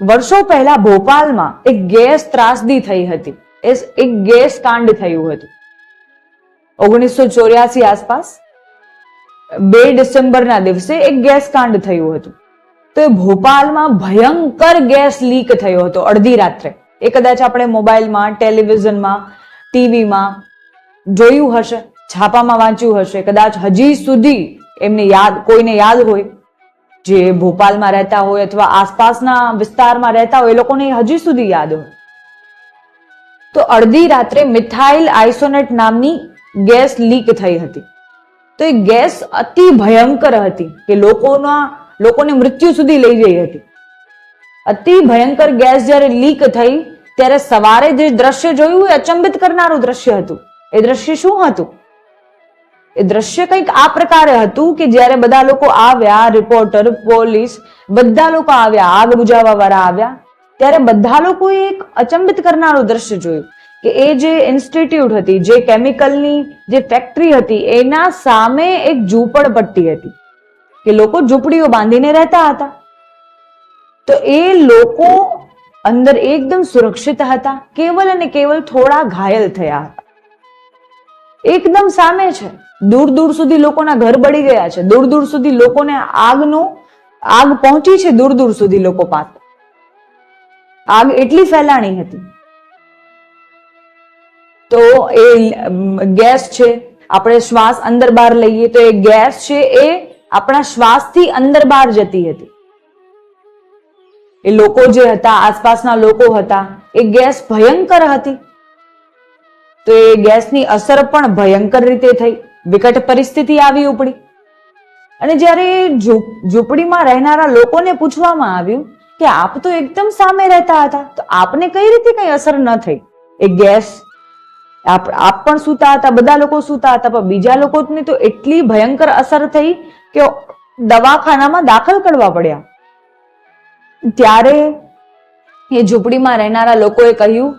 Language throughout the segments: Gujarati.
વર્ષો પહેલા ભોપાલમાં એક ગેસ ત્રાસદી થઈ હતી. એક ગેસ કાંડ થયું હતું. ઓગણીસો ચોર્યાસી આસપાસ બે ડિસેમ્બરના દિવસે એક ગેસ કાંડ થયું હતું. તો એ ભોપાલમાં ભયંકર ગેસ લીક થયો હતો અડધી રાત્રે. એ કદાચ આપણે મોબાઈલમાં, ટેલિવિઝનમાં, ટીવીમાં જોયું હશે, છાપામાં વાંચ્યું હશે. કદાચ હજી સુધી એમને યાદ, કોઈને યાદ હોય જે ભોપાલમાં રહેતા હોય અથવા આસપાસના વિસ્તારમાં રહેતા હોય, એ લોકોને હજી સુધી યાદ હોય. તો અડધી રાત્રે મિથાઇલ આઇસોનેટ નામની ગેસ લીક થઈ હતી. તો એ ગેસ અતિ ભયંકર હતી કે લોકોના, લોકોને મૃત્યુ સુધી લઈ જઈ હતી. અતિ ભયંકર ગેસ જ્યારે લીક થઈ, ત્યારે સવારે જે દ્રશ્ય જોયું એ અચંબિત કરનારું દ્રશ્ય હતું. એ દ્રશ્ય શું હતું? એ દ્રશ્ય કંઈક આ પ્રકારે હતું કે જ્યારે બધા લોકો આવ્યા રિપોર્ટર પોલીસ બધા લોકો આવ્યા, આગ બુજાવવા વાળા આવ્યા, ત્યારે બધા લોકોએ એક અચંબિત કરનારું દ્રશ્ય જોયું કે એ જે ઇન્સ્ટિટ્યૂટ હતી, જે કેમિકલની જે ફેક્ટરી હતી, એના સામે એક ઝૂંપડપટ્ટી હતી કે લોકો ઝૂંપડીઓ બાંધીને રહેતા હતા. તો એ લોકો અંદર એકદમ સુરક્ષિત હતા, કેવલ અને કેવલ થોડા ઘાયલ થયા હતા. એકદમ સામે છે. દૂર દૂર સુધી લોકોના ઘર બળી ગયા છે. દૂર દૂર સુધી લોકોને આગનું, આગ પહોંચી છે દૂર દૂર સુધી લોકો પાસે આગ એટલી ફેલાણી હતી. તો એ ગેસ છે, આપણે શ્વાસ અંદર બહાર લઈએ તો એ ગેસ છે એ આપણા શ્વાસથી અંદર બહાર જતી હતી. એ લોકો જે હતા, આસપાસના લોકો હતા, એ ગેસ ભયંકર હતી. તો એ ગેસની અસર પણ ભયંકર રીતે થઈ. વિકટ પરિસ્થિતિ આવી ઉપડી. અને જ્યારે ઝૂંપડીમાં રહેનારા લોકોને પૂછવામાં આવ્યું કે આપ તો એકદમ સામે રહેતા હતા, તો આપને કઈ રીતે કઈ અસર ન થઈ? એ ગેસ આપ આપ પણ સૂતા હતા, બધા લોકો સૂતા હતા, પણ બીજા લોકોને તો એટલી ભયંકર અસર થઈ કે દવાખાનામાં દાખલ કરવા પડ્યા. ત્યારે એ ઝૂંપડીમાં રહેનારા લોકોએ કહ્યું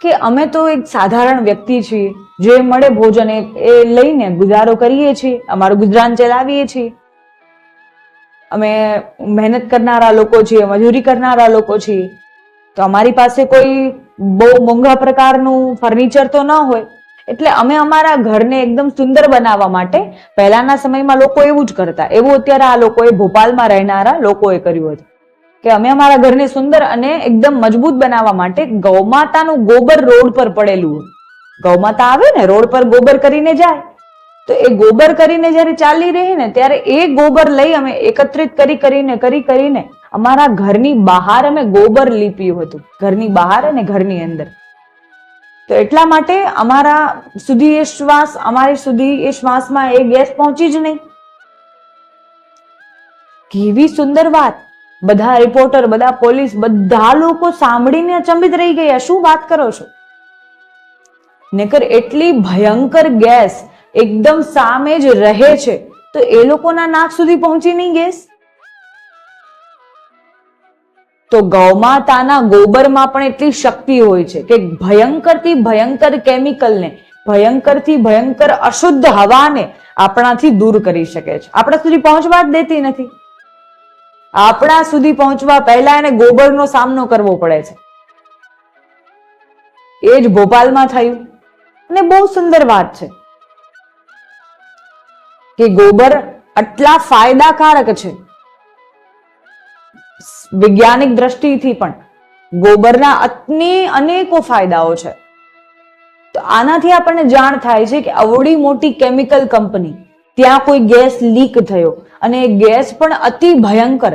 કે અમે તો એક સાધારણ વ્યક્તિ છીએ. જે મળે ભોજન એ લઈને ગુજારો કરીએ છીએ, અમારું ગુજરાન ચલાવીએ છીએ. અમે મહેનત કરનારા લોકો છીએ, મજૂરી કરનારા લોકો છીએ. તો અમારી પાસે કોઈ બહુ મોંઘા પ્રકારનું ફર્નિચર તો ન હોય. એટલે અમે અમારા ઘરને એકદમ સુંદર બનાવવા માટે પહેલાના સમયમાં લોકો એવું જ કરતા. એવું અત્યારે આ લોકોએ ભોપાલમાં રહેનારા લોકોએ કર્યું હતું. કે અમે અમારા ઘરને સુંદર અને એકદમ મજબૂત બનાવવા માટે ગૌમાતાનું ગોબર રોડ પર પડેલું ગૌમાતા આવે ને, રોડ પર ગોબર કરીને જાય. તો એ ગોબર કરીને જ્યારે ચાલી રહી ને, ત્યારે એ ગોબર લઈ અમે એકત્રિત કરી, કરીને કરી, કરીને અમારા ઘરની બહાર અમે ગોબર લીપ્યું હતું. ઘરની બહાર અને ઘરની અંદર. તો એટલા માટે અમારા સુધી એ શ્વાસ, અમારી સુધી એ શ્વાસમાં એ ગેસ પહોંચી જ નહીં. કેવી સુંદર વાત. બધા રિપોર્ટર બધા પોલીસ બધા લોકો સાંભળીને અચંબિત રહી ગયા. શું વાત કરો છો? નકર એટલી ભયંકર ગેસ એકદમ સામે જ રહે છે, તો એ લોકોના નાક સુધી પહોંચી નહીં ગેસ? તો ગૌમાતાના ગોબરમાં પણ એટલી શક્તિ હોય છે કે ભયંકરથી ભયંકર કેમિકલને ભયંકરથી ભયંકર અશુદ્ધ હવાને આપણાથી દૂર કરી શકે છે. આપણા સુધી પહોંચવા જ દેતી નથી. આપણા સુધી પહોંચવા પહેલા એને ગોબરનો સામનો કરવો પડે છે. એ જ ભોપાલમાં થયું અને બહુ સુંદર વાત છે કે ગોબર આટલા ફાયદાકારક છે. વૈજ્ઞાનિક દ્રષ્ટિથી પણ ગોબરના અતને અનેકો ફાયદાઓ છે. તો આનાથી આપણને જાણ થાય છે કે અવડી મોટી કેમિકલ કંપની ત્યાં કોઈ ગેસ લીક થયો. અને ગેસ પણ અતિ ભયંકર.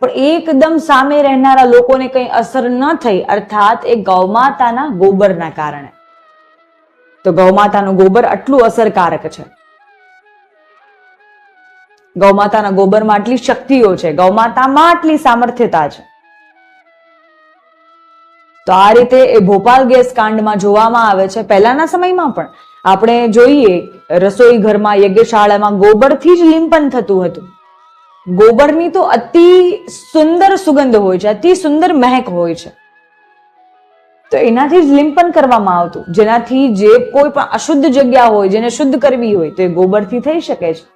પણ એકદમ સામે રહેનારા લોકોને કંઈ અસર ન થઈ, અર્થાત એ ગૌમાતાના ગોબરના કારણે. તો ગૌમાતાનું ગોબર આટલું અસરકારક છે. ગૌમાતાના ગોબરમાં આટલી શક્તિઓ છે. ગૌમાતામાં આટલી સામર્થ્યતા છે. તો આ રીતે એ ભોપાલ ગેસ કાંડમાં જોવામાં આવે છે. પહેલાના સમયમાં પણ આપણે જોઈએ, રસોઈ ઘરમાં યજ્ઞશાળામાં ગોબરથી જ લીંપન થતું હતું. ગોબરની તો અતિ સુંદર સુગંધ હોય છે, અતિ સુંદર મહેક હોય છે. તો એનાથી જ લીંપન કરવામાં આવતું. જેનાથી જે કોઈ પણ અશુદ્ધ જગ્યા હોય, જેને શુદ્ધ કરવી હોય, તો એ ગોબરથી થઈ શકે છે.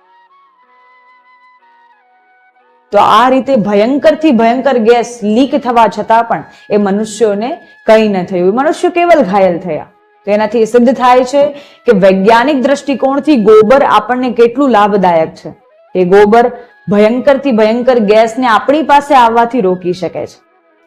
તો આ રીતે ભયંકરથી ભયંકર ગેસ લીક થવા છતાં પણ એ મનુષ્યોને કંઈ ન થયું. મનુષ્યો કેવલ ઘાયલ થયા. તો એનાથી એ સિદ્ધ થાય છે કે વૈજ્ઞાનિક દ્રષ્ટિકોણથી ગોબર આપણને કેટલું લાભદાયક છે. એ ગોબર ભયંકરથી ભયંકર ગેસને આપણી પાસે આવવાથી રોકી શકે છે.